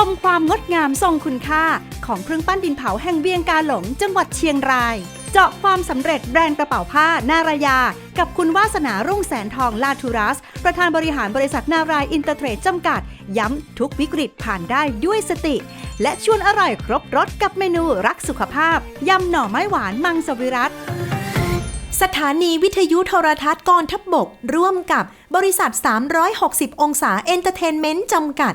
ชมความงดงามทรงคุณค่า ของเครื่องปั้นดินเผาแห่งเวียงกาหลงจังหวัดเชียงราย เจาะความสำเร็จแบรนด์กระเป๋าผ้านารายา กับคุณวาสนารุ่งแสนทองลาทูรัส ประธานบริหารบริษัทนารายอินเตอร์เทรดจำกัด ย้ำทุกวิกฤตผ่านได้ด้วยสติ และชวนอร่อยครบรสกับเมนูรักสุขภาพยำหน่อไม้หวานมังสวิรัตสถานีวิทยุโทรทัศน์กองทัพบบก ร่วมกับบริษัท 360 องศาเอนเตอร์เทนเมนต์จำกัด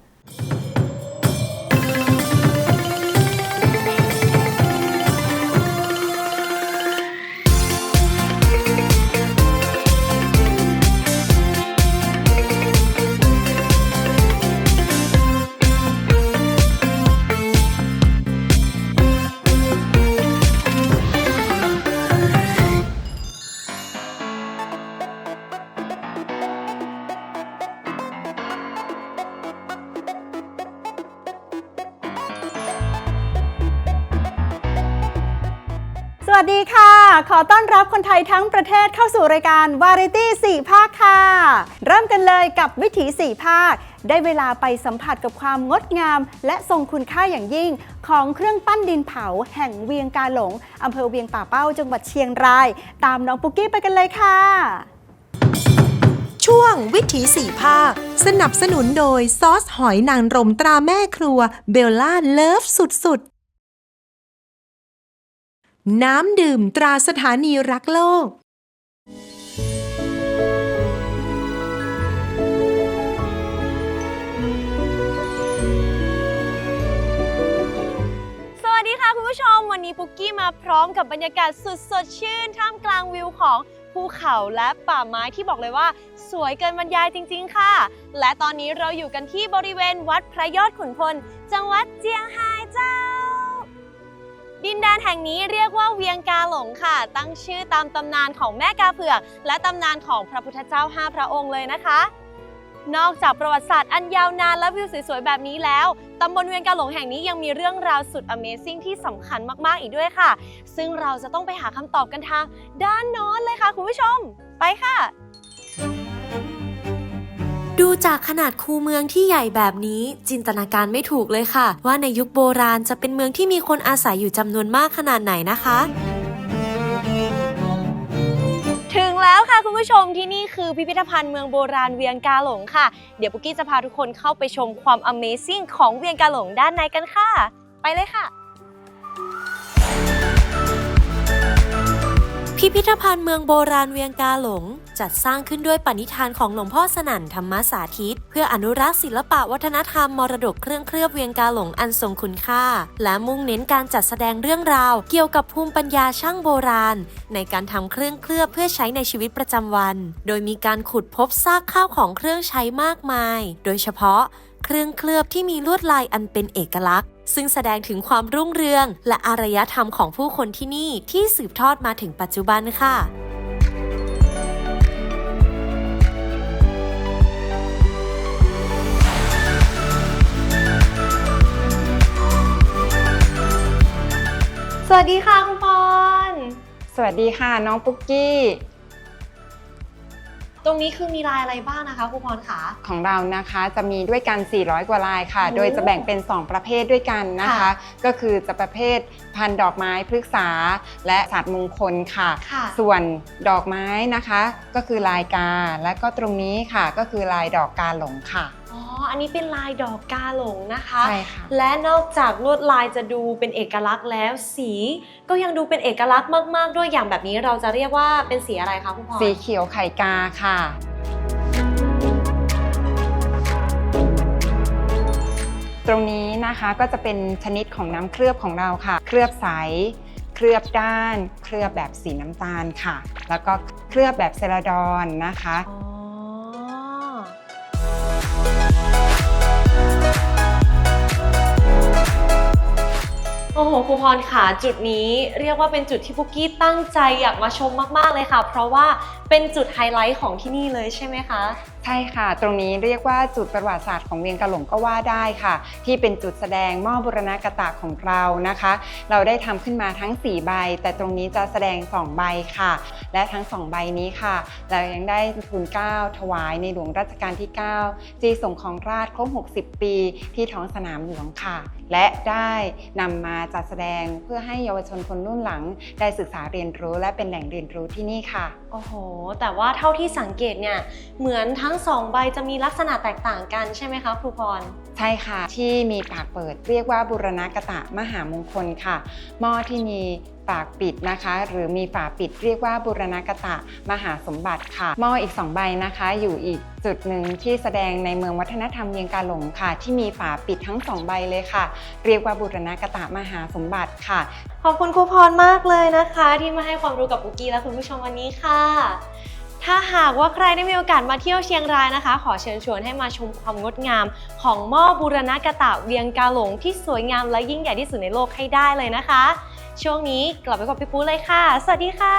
รับคนไทยทั้งประเทศเข้าสู่รายการ Variety 4ภาคค่ะ เริ่มกันเลยกับวิถี4ภาค ได้เวลาไปสัมผัสกับความงดงาม และทรงคุณค่าอย่างยิ่ง ของเครื่องปั้นดินเผา แห่งเวียงกาหลงอำเภอเวียงป่าเป้าจังหวัดเชียงราย ตามน้องปุกกี้ไปกันเลยค่ะ ช่วงวิถีสี่ภาค สนับสนุนโดยซอสหอยนางรมตราแม่ครัวเบลล่าเลิฟสุดๆ น้ำดื่มตราสถานีรักโลก สวัสดีค่ะคุณผู้ชม วันนี้ปุ๊กกี้มาพร้อมกับบรรยากาศสุดสดชื่น ท่ามกลางวิวของภูเขาและป่าไม้ที่บอกเลยว่า สวยเกินบรรยายจริง ๆ ค่ะ และตอนนี้เราอยู่กันที่บริเวณวัดพระยอดขุนพล จังหวัดเจียงไฮ้เจ้า แห่งนี้เรียกว่าเวียงกาหลงค่ะ ตั้งชื่อตามตำนานของแม่กาเผือก และตำนานของพระพุทธเจ้าห้าพระองค์เลยนะคะ นอกจากประวัติศาสตร์อันยาวนานและวิวสวยๆแบบนี้แล้วตำบลเวียงกาหลงแห่งนี้ยังมีเรื่องราวสุด Amazing ที่สำคัญมากๆอีกด้วยค่ะ ซึ่งเราจะต้องไปหาคำตอบกันทางด้านน้นเลยค่ะคุณผู้ชม ไปค่ะ ดูจากขนาดคูเมืองที่ใหญ่แบบนี้จินตนาการไม่ถูกเลยค่ะ ว่าในยุคโบราณจะเป็นเมืองที่มีคนอาศัยอยู่จำนวนมากขนาดไหนนะคะ ถึงแล้วค่ะคุณผู้ชมที่นี่คือพิพิธภัณฑ์เมืองโบราณเวียงกาหลงค่ะ เดี๋ยวปุกกี้จะพาทุกคนเข้าไปชมความ Amazing ของเวียงกาหลงด้านในกันค่ะ ไปเลยค่ะ พิพิธภัณฑ์เมืองโบราณเวียงกาหลง จัดสร้างขึ้นด้วยปณิธานของหลวงพ่อสนั่นธรรมสาธิต เพื่ออนุรักษ์ศิลปะวัฒนธรรมมรดกเครื่องเคลือบเวียงกาหลงอันทรงคุณค่า และมุ่งเน้นการจัดแสดงเรื่องราว เกี่ยวกับภูมิปัญญาช่างโบราณ ในการทำเครื่องเคลือบเพื่อใช้ในชีวิตประจำวัน โดยมีการขุดพบซากข้าวของเครื่องใช้มากมาย โดยเฉพาะ เครื่องเคลือบที่มีลวดลายอันเป็นเอกลักษณ์ ซึ่งแสดงถึงความรุ่งเรือง และอารยธรรมของผู้คนที่นี่ที่สืบทอดมาถึงปัจจุบันค่ะสวัสดีค่ะคุณปอน สวัสดีค่ะน้องปุ๊กกี้ ตรงนี้คือมีลายอะไรบ้างนะคะคุณพรคะ ของเรานะคะจะมีด้วยกัน 400 กว่าลายค่ะโอ้โดยจะแบ่งเป็น 2 ประเภทด้วยกันนะคะ ค่ะก็คือจะประเภทพันธุ์ดอกไม้พฤกษา และศาสตร์มงคลค่ะ ค่ะส่วนดอกไม้นะคะ ก็คือลายกา และก็ตรงนี้ค่ะ ก็คือลายดอกกาหลงค่ะ อ๋อ อันนี้เป็นลายดอกกาหลงนะคะ ใช่ค่ะ และนอกจากลวดลายจะดูเป็นเอกลักษณ์แล้ว สีก็ยังดูเป็นเอกลักษณ์มาก ๆ ด้วยอย่างแบบนี้เราจะเรียกว่าเป็นสีอะไรคะคุณพรสีเขียวไข่กาค่ะ ตรงนี้นะคะก็จะเป็นชนิดของน้ำเคลือบของเราค่ะ เคลือบใส เคลือบด้าน เคลือบแบบสีน้ำตาลค่ะ แล้วก็เคลือบแบบเซราดอนนะคะ อ๋อ โอ้โหครูพรค่ะจุดนี้เรียกว่าเป็นจุดที่ปุกกี้ตั้งใจอยากมาชมมาก ๆ เลยค่ะ เพราะว่าเป็นจุดไฮไลท์ของที่นี่เลยใช่ไหมคะ ใช่ค่ะ ตรงนี้เรียกว่าจุดประวัติศาสตร์ของเวียงกะหลงก็ว่าได้ค่ะ ที่เป็นจุดแสดงหม้อบุรณกตะของเรานะคะ เราได้ทำขึ้นมาทั้ง 4 ใบ แต่ตรงนี้จะแสดง 2 ใบค่ะ และทั้ง 2 ใบนี้ค่ะ เรายังได้ทุนเกล้าถวายในหลวงรัชกาลที่ 9 จีส่งของราชครบ 60 ปี ที่ท้องสนามหลวงค่ะ และได้นำมาจัดแสดงเพื่อให้เยาวชนคนรุ่นหลัง ได้ศึกษาเรียนรู้และเป็นแหล่งเรียนรู้ที่นี่ค่ะ โอ้โห แต่ว่าเท่าที่สังเกตเนี่ยเหมือนทั้งสองใบจะมีลักษณะแตกต่างกันใช่ไหมคะครูพร ใช่ค่ะที่มีปากเปิดเรียกว่าบุรณกตะมหามงคลค่ะ หม้อที่มีปากปิดนะคะ หรือมีฝาปิดเรียกว่าบุรณกตะมหาสมบัติค่ะ หม้ออีก 2 ใบนะคะ อยู่อีกจุดหนึ่งที่แสดงในเมืองวัฒนธรรมเวียงกาหลงค่ะ ที่มีฝาปิดทั้ง 2 ใบเลยค่ะ เรียกว่าบุรณกตะมหาสมบัติค่ะ ขอบคุณครูพรมากเลยนะคะ ที่มาให้ความรู้กับปุกกี้และคุณผู้ชมวันนี้ค่ะ ถ้าหากว่าใครได้มีโอกาสมาเที่ยวเชียงรายนะคะ ขอเชิญชวนให้มาชมความงดงาม ของหม้อบูรณะกะตะเวียงกาหลงที่สวยงามและยิ่งใหญ่ที่สุดในโลกให้ได้เลยนะคะ ช่วงนี้กลับไปกับพี่ปูเลยค่ะ สวัสดีค่ะ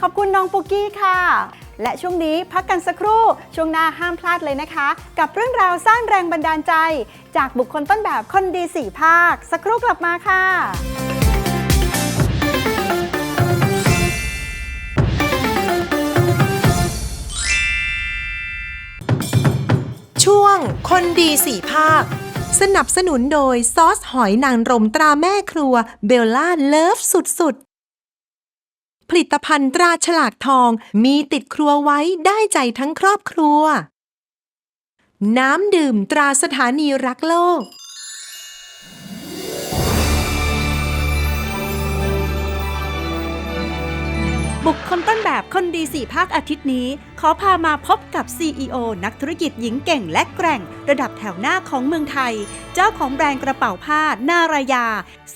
ขอบคุณน้องปุกกี้ค่ะ และช่วงนี้พักกันสักครู่ ช่วงหน้าห้ามพลาดเลยนะคะ กับเรื่องราวสร้างแรงบันดาลใจ จากบุคคลต้นแบบคนดีสี่ภาค สักครู่กลับมาค่ะช่วงคนดีสี่ภาค สนับสนุนโดยซอสหอยนางรมตราแม่ครัวเบลล่าเลิฟสุด ผลิตภัณฑ์ตราฉลากทองมีติดครัวไว้ได้ใจทั้งครอบครัว น้ำดื่มตราสถานีรักโลก บุคคลต้นแบบคนดีสี่ภาคอาทิตย์นี้ ขอพามาพบกับ CEO นักธุรกิจหญิงเก่งและแกร่ง ระดับแถวหน้าของเมืองไทย เจ้าของแบรนด์กระเป๋าผ้า นารายา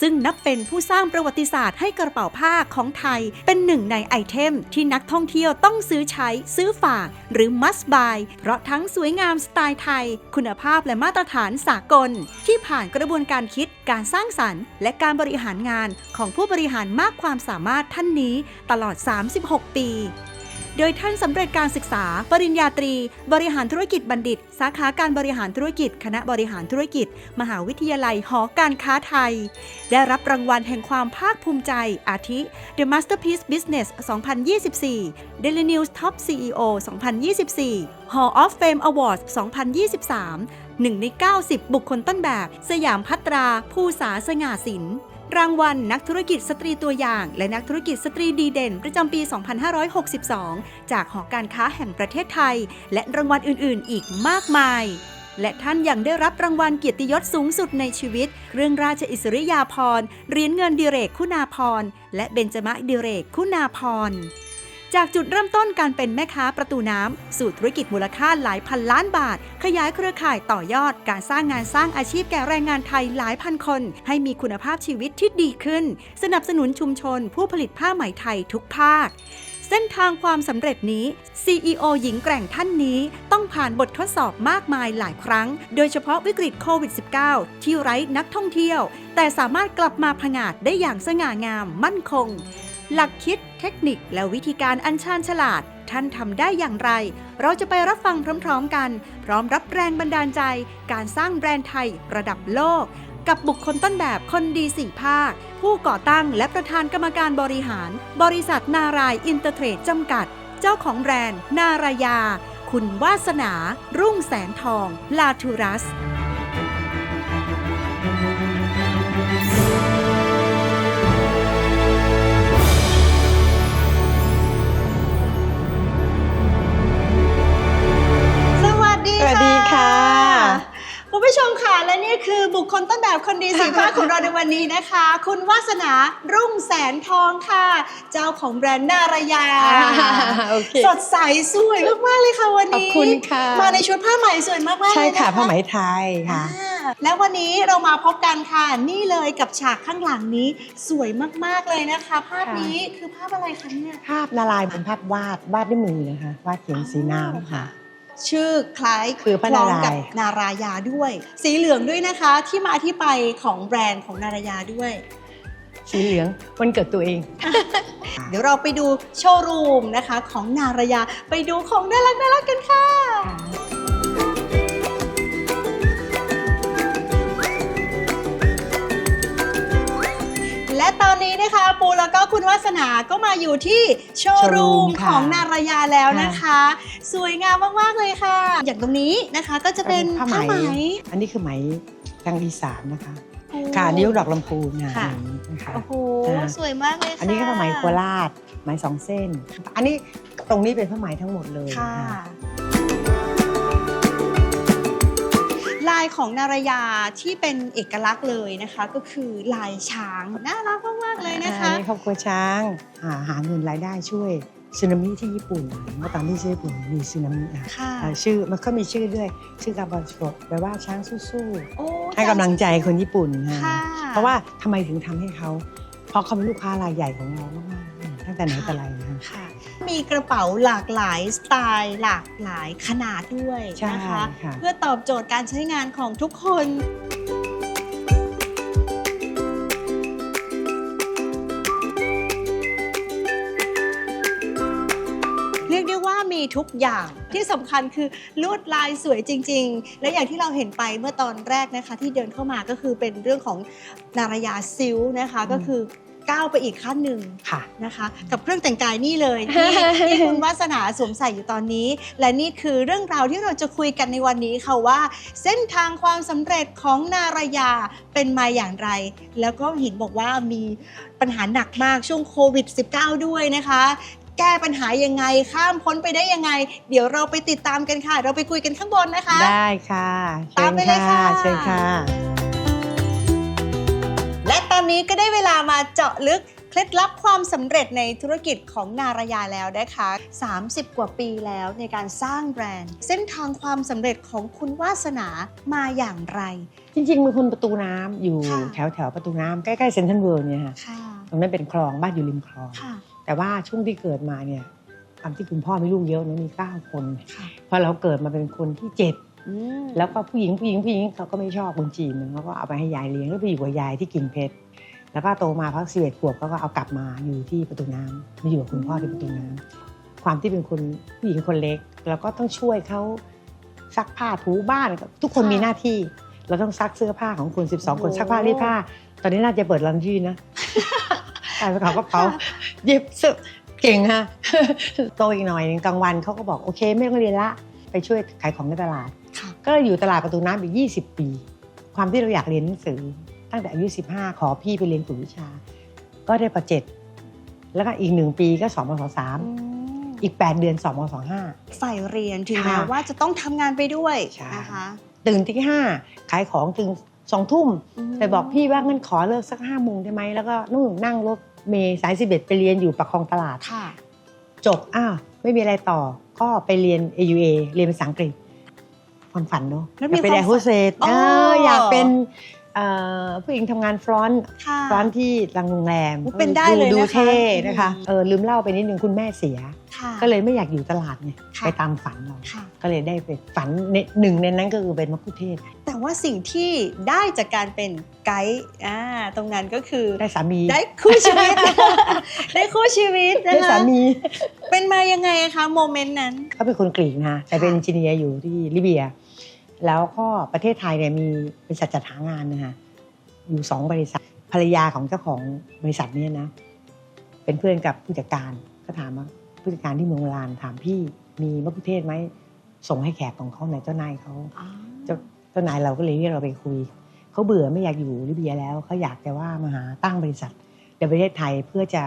ซึ่งนับเป็นผู้สร้างประวัติศาสตร์ให้กระเป๋าผ้าของไทย เป็นหนึ่งในไอเทม ที่นักท่องเที่ยวต้องซื้อใช้ ซื้อฝาก หรือ must buy เพราะทั้งสวยงามสไตล์ไทย คุณภาพและมาตรฐานสากล ที่ผ่านกระบวนการคิดการสร้างสรรค์ และการบริหารงานของผู้บริหารมากความสามารถท่านนี้ ตลอด 36 ปี โดยท่านสำเร็จการศึกษา ปริญญาตรี บริหารธุรกิจบัณฑิต สาขาการบริหารธุรกิจ คณะบริหารธุรกิจ มหาวิทยาลัยหอการค้าไทย ได้รับรางวัลแห่งความภาคภูมิใจ อาทิ The Masterpiece Business 2024 Daily News Top CEO 2024 Hall of Fame Awards 2023หนึ่งใน 90 บุคคลต้นแบบ สยามพัตราผู้สาสง่าสิน รางวัลนักธุรกิจสตรีตัวอย่าง และนักธุรกิจสตรีดีเด่น ประจำปี 2562 จากหอการค้าแห่งประเทศไทย และรางวัลอื่น ๆ อีกมากมาย และท่านยังได้รับรางวัลเกียรติยศสูงสุดในชีวิต เรื่องราชอิสริยาภรณ์เหรียญเงินดิเรกคุณาภรณ์และเบญจมะดิเรกคุณาภรณ์ จากจุดเริ่มต้นการเป็นแม่ค้าประตูน้ำ สู่ธุรกิจมูลค่าหลายพันล้านบาท ขยายเครือข่ายต่อยอด การสร้างงานสร้างอาชีพแก่แรงงานไทยหลายพันคน ให้มีคุณภาพชีวิตที่ดีขึ้น สนับสนุนชุมชน ผู้ผลิตผ้าไหมไทยทุกภาคเส้นทางความสำเร็จนี้ CEO หญิงแกร่งท่านนี้ ต้องผ่านบททดสอบมากมายหลายครั้ง โดยเฉพาะวิกฤตโควิด -19 ที่ไร้นักท่องเที่ยว แต่สามารถกลับมาผงาดได้อย่างสง่างามมั่นคง หลักคิด ทคนิคและวิธีการอันชาญฉลาด ท่านทำได้อย่างไร เราจะไปรับฟังพร้อมๆกัน พร้อมรับแรงบันดาลใจ การสร้างแบรนด์ไทยระดับโลก กับบุคคลต้นแบบคนดีสี่ภาค ผู้ก่อตั้งและประธานกรรมการบริหาร บริษัทนารายอินเตอร์เทรดจำกัด เจ้าของแบรนด์ นารายา คุณวาสนา รุ่งแสนทอง ลาทูรัสสวั ดีสวัสดีค่ะคุณผู้ชมค่ะและนี่คือบุคคลต้นแบบคนดีสีฟ้าของเราในวันนี้นะคะ คุณวาสนารุ่งแสนทองค่ะ เจ้าของแบรนด์นารายาโอเคสดใสสวยมากๆเลยค่ะวันนี้ขอบคุณค่ะมาในชุดผ้าไหมสวยมากๆเลยใช่นค่ะผ้าไหมไทยค่ะอ่าแล้ววันนี้เรามาพบกันค่ะนี่เลยกับฉากข้างหลังนี้สวยมากๆเลยนะคะ ภาพนี้คือภาพอะไรคะเนี่ยภาพนารายณ์เป็นภาพวาดวาดด้วยมือนะคะ วาดเขียนสีน้ำค่ะ ชื่อคล้ายคือพระล้องนารายณ์กับนารายาด้วย สีเหลืองด้วยนะคะที่มาที่ไปของแบรนด์ของนารายาด้วย สีเหลืองวันเกิดตัวเอง เดี๋ยวเราไปดูโชว์รูมนะคะของนารายาไปดูของน่ารักน่ารักกันค่ะ อนนี้นะคะปูแล้วก็คุณวาสนาก็มาอยู่ที่โชว์รูมโชว์รูมขค่ะองนารายาแล้วนะคะ สวยงามมากๆเลยค่ะ อย่างตรงนี้นะคะก็จะเป็นผ้าผ้าไหไหมมอันนี้คือไหมทางอีสานนะคะโอ้ค่ะนิ้วดอกลำพูนนะค่ะอย่างนี้นะคะโอ้โหอ่าสวยมากเลยค่ะอันนี้ก็ผ้าไหมโคราชไหมสองเส้น อันนี้ตรงนี้เป็นผ้าไหมทั้งหมดเลยค่ะายของนารายาที่เป็นเอกลักษณ์เลยนะคะ ก็คือลายช้างน่ารักมากๆเลยนะคะอันนี้ครอบครัวช้างหาหาเงินรายได้ช่วยสึนามิที่ญี่ปุ่นเมื่อตอนที่ญี่ปุ่นมีสึนามิอะค่ะเอ่อชื่อมันก็มีชื่อด้วยชื่อกาบอนโชแปลว่าช้างสู้โอ้ๆให้กำลังใจคนญี่ปุ่นนะค่ะเพราะว่าทำไมถึงทำให้เขา เพราะเขาเป็นลูกค้ารายใหญ่ของเรามากๆ ตั้งแต่ไหนแต่ไรนะคะ ค่ะมีกระเป๋าหลากหลายสไตล์ หลากหลายขนาดด้วยใช่นะคะค่ะ เพื่อตอบโจทย์การใช้งานของทุกคน เรียกได้ว่ามีทุกอย่างที่สำคัญคือลวดลายสวยจริง ๆ และอย่างที่เราเห็นไปเมื่อตอนแรกนะคะ ที่เดินเข้ามาก็คือเป็นเรื่องของนารายาซิลนะคะ ก็คือ ก้าวไปอีกขั้นหนึ่งค่ะนะคะ กับเครื่องแต่งกายนี่เลยที่ที่คุณวาสนาสวมใส่อยู่ตอนนี้ และนี่คือเรื่องราวที่เราจะคุยกันในวันนี้ค่ะว่า เส้นทางความสำเร็จของนารายาเป็นมาอย่างไร แล้วก็เห็นบอกว่ามีปัญหาหนักมากช่วงโควิด -19 ด้วยนะคะแก้ปัญหายังไงข้ามพ้นไปได้ยังไง เดี๋ยวเราไปติดตามกันค่ะ เราไปคุยกันข้างบนนะคะ ได้ค่ะตามไปเลยค่ะเชิญค่ะ และตอนนี้ก็ได้เวลามาเจาะลึกเคล็ดลับความสำเร็จในธุรกิจของนารายาแล้วนะคะ 30 กว่าปีแล้วในการสร้างแบรนด์ เส้นทางความสำเร็จของคุณวาสนามาอย่างไร จริงๆมีคนประตูน้ำอยู่ค่ะ แถวแถวๆประตูน้ำใกล้ๆเซ็นทรัลเวิลด์เนี่ยค่ะค่ะ ตรงนั้นเป็นคลองบ้านอยู่ริมคลอง ค่ะ แต่ว่าช่วงที่เกิดมาเนี่ยความที่คุณพ่อมีลูกเยอะนะมีเก้าคน ค่ะ พอเราเกิดมาเป็นคนที่เจ็ดอืม แล้วก็ผู้หญิงผู้หญิงผู้หญิงเขาก็ไม่ชอบคนจีนเขาก็เอาไปให้ยายเลี้ยงแล้วไปอยู่กับยายที่กิ่งเพชรแล้วก็โตมาพักสิบเอ็ดขวบเขาก็เอากลับมาอยู่ที่ประตูน้ำมาอยู่กับคุณพ่อที่ประตูน้ำความที่เป็นคนผู้หญิงคนเล็กเราก็ต้องช่วยเขาซักผ้าถูบ้านทุกคนมีหน้าที่ เราต้องซักเสื้อผ้าของคน12 คนซักผ้ารีดผ้า ตอนนี้น่าจะเปิดลันที่นะการไปเขากระเป๋าเย็บเสื้อเก่งฮะโตอีกหน่อยกลางวันเขาก็บอกโอเค ไม่ต้องเรียนละไปช่วยขายของในตลาด ก็เลยอยู่ตลาดประตูน้ำอีก20 ปี ความที่เราอยากเรียนหนังสือ ตั้งแต่อายุ 15 ขอพี่ไปเรียนฝึกวิชา ก็ได้ประเจ็ดแล้วก็อีกหนึ่งปีก็สอบมศสามอืมอีก 8 เดือนสอบมศห้าใฝ่เรียนถึงค่ะแม้ว่าจะต้องทำงานไปด้วยใช่นะคะตื่นที่ห้าขายของถึงสองทุ่มมไปบอกพี่ว่างั้นขอเลิกสักห้าโมงได้ไหมแล้วก็นู่นนั่งรถเมย์สายสิบเอ็ดไปเรียนอยู่ประคองตลาดค่ะจบอ้าวไม่มีอะไรต่อก็ไปเรียน AUA เรียนภาษาอังกฤษ ความฝันเนาะแล้วอมียากเป็นความแอร์โฮสเตสอ๋อเอออยากเป็นเอ่อผู้หญิงทำงานฟรอนต์ค่ะฟรอนต์ที่รังโรงแรมเป็นได้เลยดูนะคะ เท่นะคะอืมเออลืมเล่าไปนิดนึงคุณแม่เสีย ค่ะ ก็เลยไม่อยากอยู่ตลาดไงค่ะ ไปตามฝันเรา ค่ะ ก็เลยได้ไปฝันในหนึ่งในนั้นก็คือเป็นมัคคุเทศก์แต่ว่าสิ่งที่ได้จากการเป็นไกด์อ่าตรงนั้นก็คือได้สามีได้คู่ชีวิต ได้คู่ชีวิตนะได้คะสามีเป็นมายังไงคะโมเมนต์นั้น เขาเป็นคนกรีกนะแต่เป็นค่ะเอนจิเนียร์อยู่ที่ลิเบีย แล้วก็ประเทศไทยเนี่ยมีบริษัทจัดหางานนะคะอยู่สองบริษัทภรรยาของเจ้าของบริษัทเนี้นะ เป็นเพื่อนกับผู้จัดการก็ถามว่าผู้จัดการที่เมืองโบราณถามพี่มีมะกุเทศไหมส่งให้แขกของเขาในอยเจ้านายเขาเจ้าเจ้านายเราก็เลยเรียกเราไปคุยเขาเบื่อไม่อยากอยู่ลิเบียแล้วเขาอยากแต่ว่ามาหาตั้งบริษัทในประเทศไทยเพื่อจะ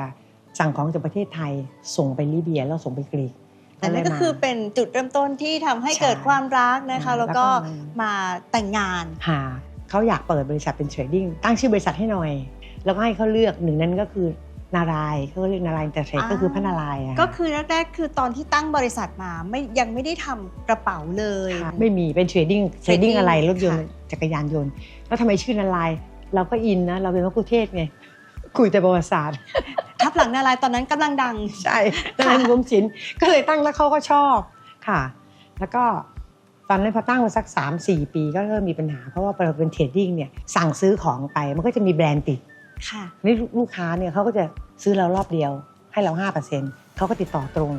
สั่งของจากประเทศไทยส่งไปลิเบียแล้วส่งไปกรีก แต่นั่นก็คือเป็นจุดเริ่มต้นที่ทำให้ใช่เกิดความรักนะคะ แล้แล้ววก็ก็มาแต่งงานหาเขาอยากเปิดบริษัทเป็นเทรดดิ้งตั้งชื่อบริษัทให้หน่อย แล้วก็ให้เขาเลือกหนึ่งนั้นก็คือนารายณ์เขาก็เรียกนารายณ์แต่เทรดก็คือพระนารายณ์อะก็คือแรกๆคือตอนที่ตั้งบริษัทมาไม่ยังไม่ได้ทำกระเป๋าเลยค่ะไม่มีเป็นเทรดดิ้งเทรดดิ้ง Trading อะไรรถยนต์ค่ะจักรยานยนต์ แล้วทำไมชื่อนารายณ์เราก็อินนะเราเป็นมะกุเทศไงคุยแต่ประวัติศาสตร์ ทับหลังนารายณ์ตอนนั้นกำลังดังใช่ตอนนั้นรวมศิลป์ก็เลยตั้งแล้วเขาก็ชอบค่ะ แล้วก็ตอนนั้นพอตั้งมาสัก 3 4 ปีก็เริ่มมีปัญหา เพราะว่าเราเป็นเทรดดิ้งเนี่ยสั่งซื้อของไปมันก็จะมีแบรนด์ติดค่ะนี่ลูกค้าเนี่ยเขาก็จะซื้อเรารอบเดียว ให้เรา5%เขาก็ติดต่อตรง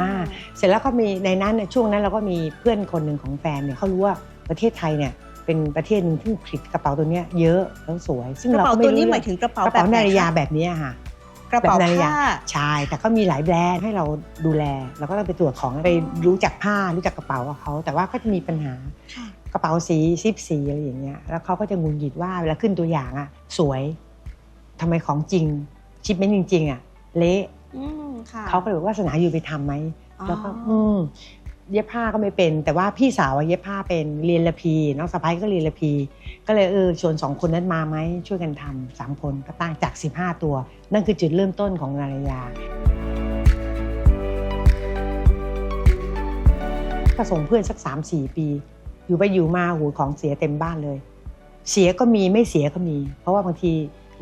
อ่าเสร็จแล้วก็มีในนั้นเนี่ยช่วงนั้นเราก็มีเพื่อนคนหนึ่งของแฟนเนี่ยเขารู้ว่าประเทศไทยเนี่ยเป็นประเทศหนึงที่ผลิตกระเป๋าตัวเนี้ยเยอะแล้วสวย ซึ่งกระเราเป๋าก็ไม่ตัวรู้นี้เรื่องหมายถึงกระเป๋ากระเป๋าแบบไหนาฬิกาคะแบบเนี้ยค่ะ กระเป๋าแบบนาฬิกาผ้าใช่แต่ก็มีหลายแบรนด์ให้เราดูแลเราก็ต้องไปตรวจของไปรู้จักผ้ารู้จักกระเป๋ากับเขาแต่ว่าก็จะมีปัญหาค่ะกระเป๋าสีซิปสีอะไรอย่างเงี้ยแล้วเขาก็จะงุนหงิดว่าเวลาขึ้นตัวอย่างอะ สวยทำไมของจริง ชิปเมนต์จริง ๆ อะ เละอืมค่ะเขาก็เลยบอกว่าสนาอยู่ไปทำไหมอ๋อแล้วก็อืม เย็บผ้าก็ไม่เป็น แต่ว่าพี่สาวเย็บผ้าเป็นเรียนละพีน้องสะพ้ายก็เรียนละพี ก็เลยเออชวนสองคนนั้นมาไหมช่วยกันทำสามคนก็ตั้งจาก 15 ตัว นั่นคือจุดเริ่มต้นของนารยาก็ส่งเพื่อนสัก 3 4 ปี อยู่ไปอยู่มาหูของเสียเต็มบ้านเลย เสียก็มีไม่เสียก็มี เพราะว่าบางที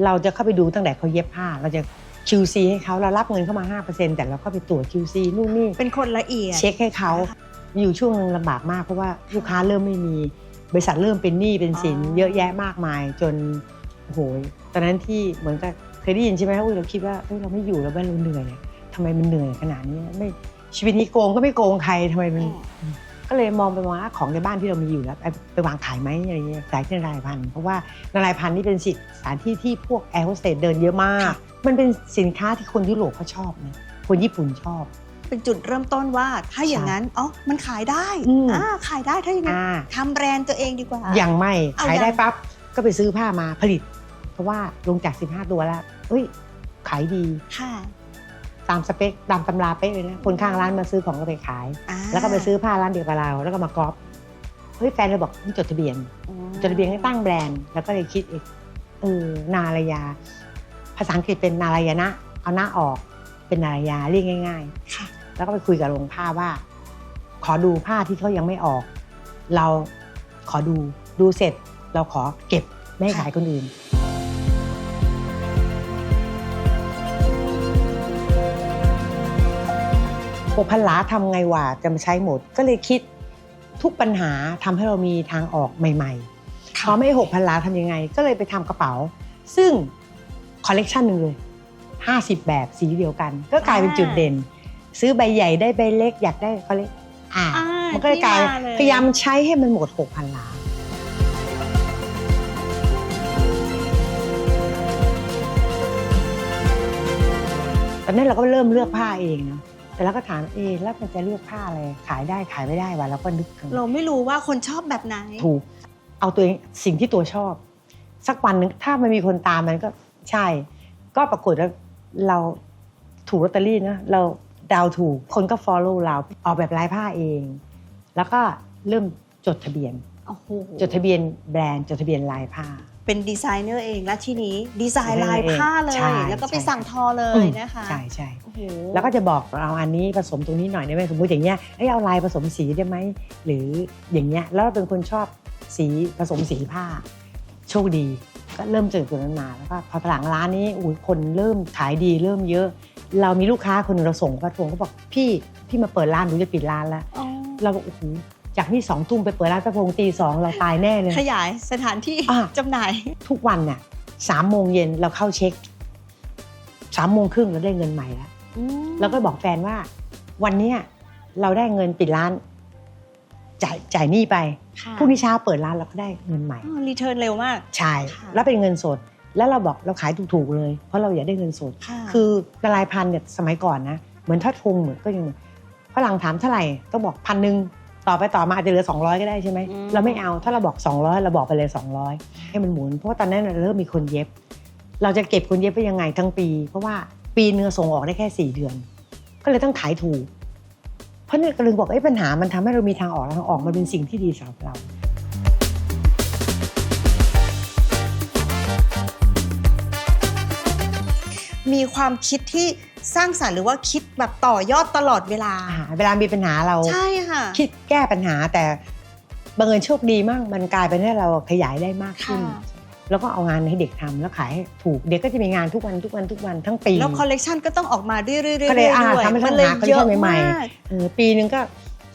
เราจะเข้าไปดูตั้งแต่เขาเย็บผ้าเราจะ QC ให้เขาเรารับเงินเข้ามา 5%แต่เราก็ไปตรวจ QC นู่นนี่เป็นคนละเอียด เช็คให้เขาอยู่ช่วงนึงลำบากมากเพราะว่าลูกค้าเริ่มไม่มี บริษัทเริ่มเป็นหนี้เป็นสินอ๋อเยอะแยะมากมายจนโอ้โหตอนนั้นที่เหมือนกับเคยได้ยินใช่ไหมว่าอุ๊ยเราคิดว่าเอ้ยเราไม่อยู่แล้วบ้านเราเหนื่อยอะทำไมมันเหนื่อยขนาดนี้ไม่ชีวิตนี้โกงก็ไม่โกงใครทำไมมันก็เลยมองไปว่าของในบ้านที่เรามีอยู่แล้วไปไปวางขายไหมอะไรเงี้ยขายที่นารายพันธุ์เพราะว่านารายพันธุ์นี่เป็นสิสถานที่ที่พวกแอร์โฮสเตสเดินเยอะมาก มันเป็นสินค้าที่คนยุโรปเขาชอบนะคนญี่ปุ่นชอบ เป็นจุดเริ่มต้นว่าถ้าอย่างนั้นอ๋อมันขายได้อืม อ่าขายได้ถ้าอย่างนั้นอ่าทำแบรนด์ตัวเองดีกว่ายังไม่เอาขายได้ยัง ปั๊บก็ไปซื้อผ้ามาผลิต เพราะว่าลงจาก 15 ตัวแล้วเอ้ย ขายดีค่ะตามสเปคตามตำราเป๊ะเลยนะคนข้างร้านมาซื้อของก็ไปขาย อ่าแล้วก็ไปซื้อผ้าร้านเดียวกับเรา แล้วก็มากรอบเฮ้ยแฟนเลยบอกนี่จดทะเบียน อืมจดทะเบียนให้ตั้งแบรนด์แล้วก็เลยคิดอีกเออนารายา ภาษาอังกฤษเป็นนารายนะเอาหน้าออกเป็นนารายาเรียกง่ายค่ะๆแล้วก็ไปคุยกับโรงผ้าว่า ขอดูผ้าที่เขายังไม่ออก เราขอดูดูเสร็จ เราขอเก็บไม่ให้ขายคนอื่นหกพันหลาทำไงวะจะมาใช้หมด ก็เลยคิดทุกปัญหาทำให้เรามีทางออกใหม่ๆพอไม่หกพันหลาทำยังไง ก็เลยไปทำกระเป๋า ซึ่ง คอลเลกชันหนึ่งเลย50แบบสีเดียวกัน ก็กลายเป็นจุดเด่น ซื้อใบใหญ่ได้ใบเล็กอยากได้คอลเลกอ่าอ่ามันก็เลยกลายที่มาเลยพยายามใช้ให้มันหมด6,000ล้านตอนนั้นเราก็เริ่มเลือกผ้าเองนะแต่เราก็ถามเอะแล้วมันจะเลือกผ้าอะไรขายได้ขายไม่ได้วะเราก็นึกถึงเราไม่รู้ว่าคนชอบแบบไหนถูกเอาตัวเองสิ่งที่ตัวชอบ สักวันหนึงถ้ามันมีคนตามมันก็ ใช่ ก็ปรากฏว่าเราถูกลอตเตอรี่นะเราดาวถูกคนก็ follow เราออกแบบลายผ้าเอง แล้วก็เริ่มจดทะเบียนโอ้โหจดทะเบียนแบรนด์จดทะเบียนลายผ้า เป็นดีไซเนอร์เองและที่นี้ดีไซน์ลายผ้าเลใช่ยแล้วก็ไปใช่ สั่งทอเลอืยมนะคะใช่ใช่โอ้โหแล้วก็จะบอกเราอันนี้ผสมตรงนี้หน่อยได้ไหมสมมติอย่างเงี้ยเอ้ยเอาลายผสมสีได้ไหมหรืออย่างเงี้ยแล้วเราเป็นคนชอบสีผสมสีผ้า โชคดี ก็เริ่มเจอตัวนั้นมาแล้วก็พอหลังร้านนี้อุ้ยคนเริ่มขายดีเริ่มเยอะ เรามีลูกค้าคนหนึงเราส่งกระทวงก็บอกพี่พี่มาเปิดร้านหนูจะปิดร้านแล้วอ๋อเราบอกโอ้โหจากที่สองทุ่มไปเปิดร้านกระพงตีสองเราตายแน่เลย ขยายสถานที่อะจำหน่ายทุกวันน่ะสามโมงเย็นเราเข้าเช็คสามโมงครึ่งเราได้เงินใหม่แล้วแล้วก็บอกแฟนว่า วันเนี้ยเราได้เงินปิดร้าน จ่ายจ่ายหนี้ไปพรุ่งนี้เช้าเปิดร้านเราก็ได้เงินใหม่รีเทิร์นเร็วมากใช่ค่ะแล้วเป็นเงินสด แล้วเราบอกเราขายถูกๆเลย เพราะเราอยากได้เงินสดค่ะคือละลายพันเนี่ยสมัยก่อนนะเหมือนทอดทงเหมือนก็ยังฝรั่งถามเท่าไหร่ต้องบอกพันหนึ่งต่อไปต่อมาอาจจะเหลือ 200 ก็ได้ใช่ไหมอืมเราไม่เอาถ้าเราบอก 200 เราบอกไปเลย 200 ให้มันหมุน เพราะว่าตอนนั้นเราเริ่มมีคนเย็บ เราจะเก็บคนเย็บไปยังไงทั้งปี เพราะว่าปีเนื้อส่งออกได้แค่ 4 เดือน ก็เลยต้องขายถูก เพราะเนี่ยก็เลยบอกไอ้ยปัญหามันทำให้เรามีทางออกทางออกมันเป็นสิ่งที่ดีสำหรับเรามมีความคิดที่สร้างสรรค์หรือว่าคิดแบบต่อยอดตลอดเวลาอ่าเวลามีปัญหาเราใช่ค่ะคิดแก้ปัญหาแต่บังเอิญโชคดีมากมันกลายเป็นให้เราขยายได้มากขึ้นค่ะ แล้วก็เอางานให้เด็กทำแล้วขายให้ถูกเด็กก็จะมีงานทุกวันทุกวันทุกวันทั้งปีแล้วคอลเลกชันก็ต้องออกมาเรื่อยๆเรื่อยๆก็เลยอ่าด้วยทำให้มัต้องเลยหาเยอะ collection ใหม่มากเออปีหนึ่งก็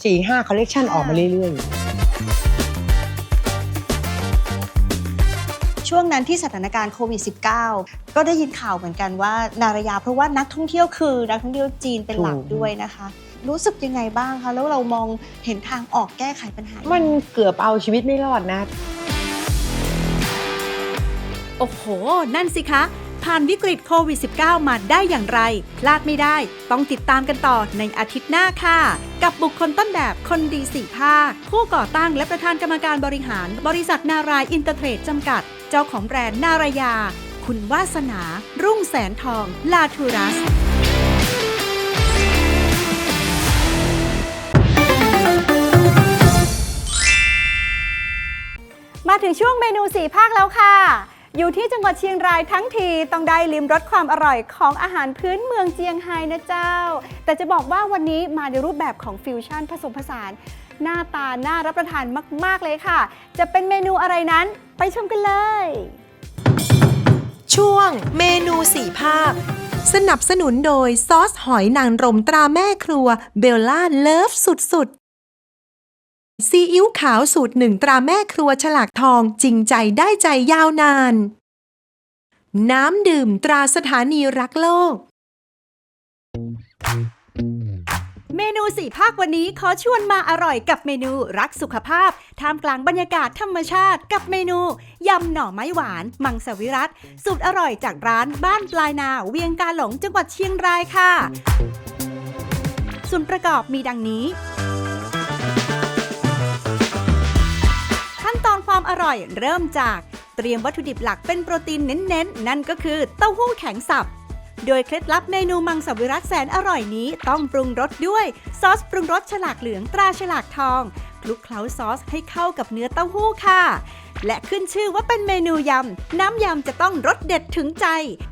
สี่ห้าคอลเลกชันค่ะออกมาเรื่อยช่วงนั้นที่สถานการณ์โควิด -19 ก็ได้ยินข่าวเหมือนกันว่า นารยาเพราะว่านักท่องเที่ยวคือนักท่องเที่ยวจีนเป็นหลักด้วยนะคะรู้สึกยังไงบ้างคะ แล้วเรามองเห็นทางออกแก้ไขปัญหาๆมันเกือบเอาชีวิตไม่รอดนะ โอ้โห นั่นสิคะ ผ่านวิกฤตโควิด -19 มาได้อย่างไร พลาดไม่ได้ ต้องติดตามกันต่อในอาทิตย์หน้าค่ะ กับบุคคลต้นแบบคนดีสี่ภาค ผู้ก่อตั้งและประธานกรรมการบริหาร บริษัทนารายอินเตอร์เทรดจำกัด เจ้าของแบรนด์นารายา คุณวาสนา รุ่งแสนทอง ลาทูรัสมาถึงช่วงเมนูสีภาคแล้วค่ะ อยู่ที่จังหวัดเชียงรายทั้งทีต้องได้ลิมรสความอร่อยของอาหารพื้นเมืองเจียงไฮ้นะเจ้า แต่จะบอกว่าวันนี้มาในรูปแบบของฟิวชั่นผสมผสาน หน้าตาน่ารับประทานมาก ๆ เลยค่ะ จะเป็นเมนูอะไรนั้นไปชมกันเลย ช่วงเมนูสี่ภาคสนับสนุนโดยซอสหอยนางรมตราแม่ครัวเบลล่าเลิฟสุดๆ ซีอิ๊วขาวสูตรหนึ่งตราแม่ครัวฉลากทองจริงใจได้ใจยาวนาน น้ำดื่มตราสถานีรักโลก เมนูสี่ภาควันนี้ขอชวนมาอร่อยกับเมนูรักสุขภาพ ท่ามกลางบรรยากาศธรรมชาติกับเมนู ยำหน่อไม้หวาน มังสวิรัตสูตรอร่อยจากร้านบ้านปลายนาเวียงกาหลงจังหวัดเชียงรายค่ะ ส่วนประกอบมีดังนี้ ขั้นตอนความอร่อยเริ่มจากเตรียมวัตถุดิบหลักเป็นโปรตีนเน้นๆนั่นก็คือเต้าหู้แข็งสับ โดยเคล็ดลับเมนูมังสวิรัตแสนอร่อยนี้ต้องปรุงรสด้วย ซอสปรุงรสฉลากเหลืองตราฉลากทองคลุกเคล้าซอสให้เข้ากับเนื้อเต้าหู้ค่ะ และขึ้นชื่อว่าเป็นเมนูยำ น้ำยำจะต้องรสเด็ดถึงใจ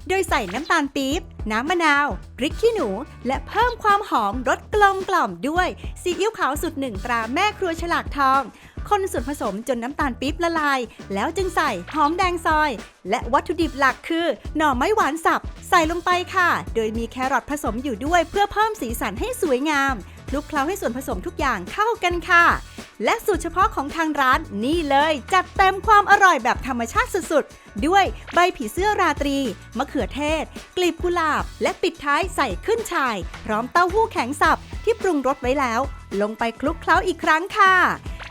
โดยใส่น้ำตาลปี๊บ น้ำมะนาวพริกขี้หนู และเพิ่มความหอมรสกลมกล่อมด้วยซีอิ๊วขาวสูตรหนึ่งตราแม่ครัวฉลากทอง คนส่วนผสมจนน้ำตาลปี๊บละลาย แล้วจึงใส่หอมแดงซอย และวัตถุดิบหลักคือ หน่อไม้หวานสับ ใส่ลงไปค่ะ โดยมีแครอทผสมอยู่ด้วยเพื่อเพิ่มสีสันให้สวยงามคลุกเคล้าให้ส่วนผสมทุกอย่างเข้ากันค่ะ และสูตรเฉพาะของทางร้านนี่เลย จัดเต็มความอร่อยแบบธรรมชาติสุดๆ ด้วยใบผีเสื้อราตรี มะเขือเทศ กลีบกุหลาบ และปิดท้ายใส่ขึ้นชาย พร้อมเต้าหู้แข็งสับที่ปรุงรสไว้แล้ว ลงไปคลุกเคล้าอีกครั้งค่ะ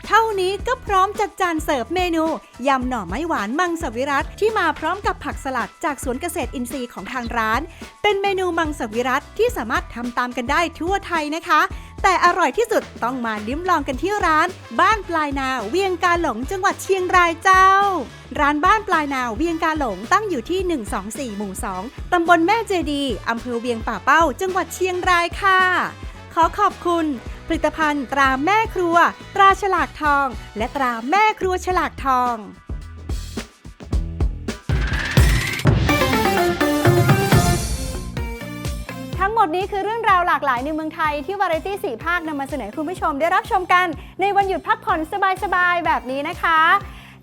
เท่านี้ก็พร้อมจัดจานเสิร์ฟเมนูยำหน่อไม้หวานมังสวิรัตที่มาพร้อมกับผักสลัดจากสวนเกษตรอินทรีย์ของทางร้าน เป็นเมนูมังสวิรัตที่สามารถทำตามกันได้ทั่วไทยนะคะ แต่อร่อยที่สุดต้องมาลิ้มลองกันที่ร้าน บ้านปลายนาเวียงกาหลงจังหวัดเชียงรายเจ้า ร้านบ้านปลายนาเวียงกาหลงตั้งอยู่ที่ 124 หมู่ 2 ตำบลแม่เจดี อำเภอเวียงป่าเป้า จังหวัดเชียงรายค่ะ ขอขอบคุณ ผลิตภัณฑ์ตราแม่ครัว ตราฉลากทอง และตราแม่ครัวฉลากทองทั้งหมดนี้คือเรื่องราวหลากหลายในเมืองไทยที่วาไรตี้4ภาคนำมาเสนอให้คุณผู้ชมได้รับชมกัน ในวันหยุดพักผ่อนสบายๆ แบบนี้นะคะ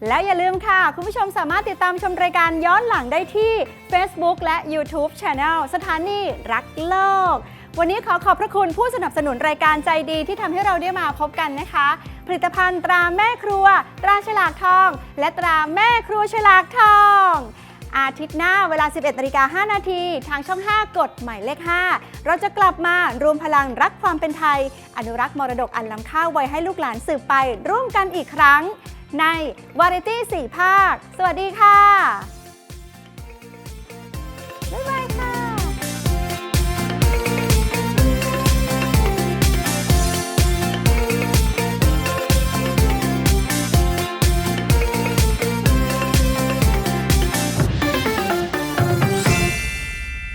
แล้วอย่าลืมค่ะ คุณผู้ชมสามารถติดตามชมรายการย้อนหลังได้ที่ Facebook และ YouTube Channel สถานีรักโลก วันนี้ขอขอบพระคุณผู้สนับสนุนรายการใจดีที่ทำให้เราได้มาพบกันนะคะ ผลิตภัณฑ์ตราแม่ครัว ตราฉลากทอง และตราแม่ครัวฉลากทอง อาทิตย์หน้าเวลา 11นาฬิกา5นาทีทางช่อง 5 กดหมายเลข 5 เราจะกลับมารวมพลังรักความเป็นไทย อนุรักษ์มรดกอันล้ำค่าไว้ให้ลูกหลานสืบไป ร่วมกันอีกครั้ง ในวาไรตี้4ภาค สวัสดีค่ะบ๊ายบาย